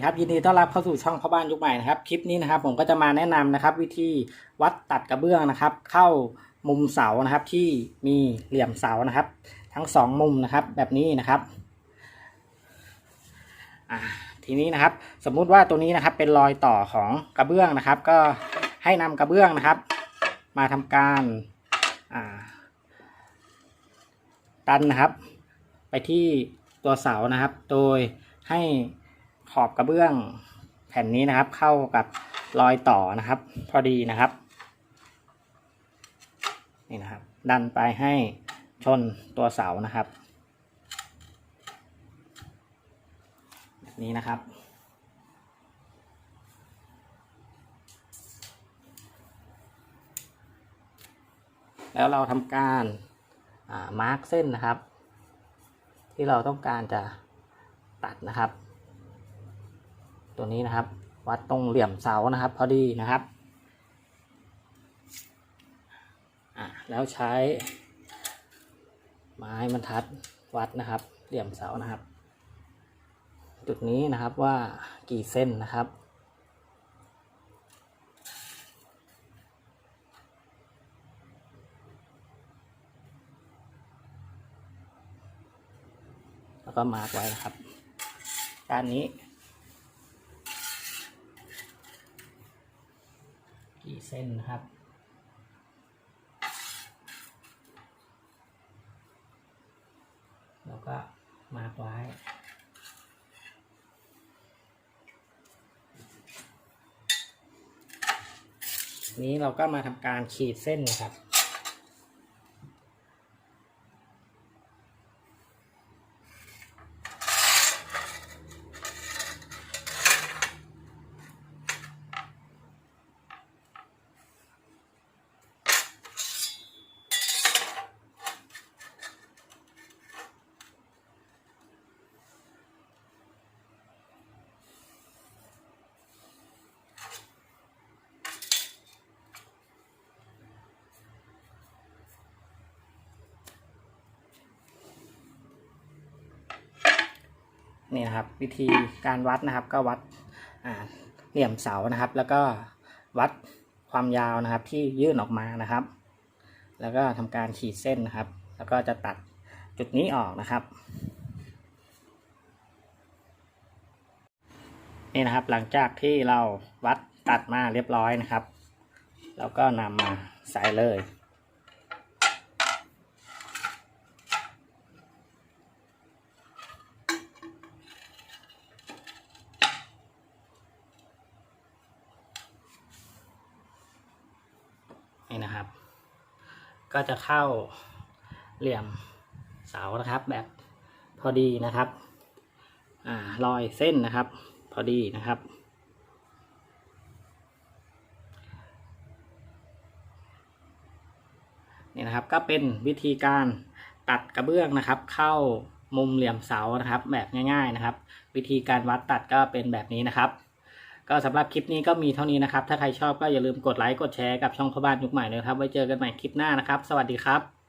ดีครับยินดีต้อนรับเข้าสู่ช่องพ่อบ้านยุคใหม่นะครับคลิปนี้นะครับผมก็จะมาแนะนำนะครับ วิธีวัดตัดกระเบื้องนะครับ เข้ามุมเสานะครับที่มีเหลี่ยมเสานะครับ ทั้งสองมุมนะครับแบบนี้นะครับทีนี้นะครับ สมมุติว่าตัวนี้นะครับเป็นรอยต่อของกระเบื้องนะครับ ก็ให้นำกระเบื้องนะครับ มาทำการอ่าดันนะครับ ไปที่ตัวเสานะครับ โดยให้ ขอบกระเบื้องแผ่นนี้นะครับ เข้ากับรอยต่อนะครับ พอดีนะครับนี่นะครับ ดันไปให้ชนตัวเสานะครับแบบนี้นะครับแล้วเราทำการมาร์กเส้นนะครับ ที่เราต้องการจะตัดนะครับ ตัวนี้นะครับ วัดตรงเหลี่ยมเสานะครับ พอดีนะครับอ่าแล้วใช้ ไม้บรรทัดวัดนะครับ เหลี่ยมเสานะครับ จุดนี้นะครับว่ากี่เส้นนะครับแล้วก็มาร์กไว้นะครับ ด้านนี้ เส้นนะครับ แล้วก็มาร์ไว้นี้เราก็มาทำการขีดเส้นนะครับ นี่นะครับ วิธีการวัดนะครับ ก็วัดเหลี่ยมเสานะครับ แล้วก็วัดความยาวนะครับ ที่ยื่นออกมานะครับ แล้วก็ทำการขีดเส้นนะครับ แล้วก็จะตัดจุดนี้ออกนะครับนี่นะครับหลังจากที่เราวัดตัดมาเรียบร้อยนะครับเราก็นำมาใส่เลย นี่นะครับ ก็จะเข้าเหลี่ยมเสานะครับแบบพอดีนะครับอ่ารอยเส้นนะครับ พอดีนะครับ นี่นะครับก็เป็นวิธีการตัดกระเบื้องนะครับ เข้ามุมเหลี่ยมเสานะครับ แบบง่าย ๆนะครับ วิธีการวัดตัดก็เป็นแบบนี้นะครับ ก็สำหรับคลิปนี้ก็มีเท่านี้นะครับ ถ้าใครชอบก็อย่าลืมกดไลค์กดแชร์กับช่องพ่อบ้านยุคใหม่เลยครับ ไว้เจอกันใหม่คลิปหน้านะครับ สวัสดีครับ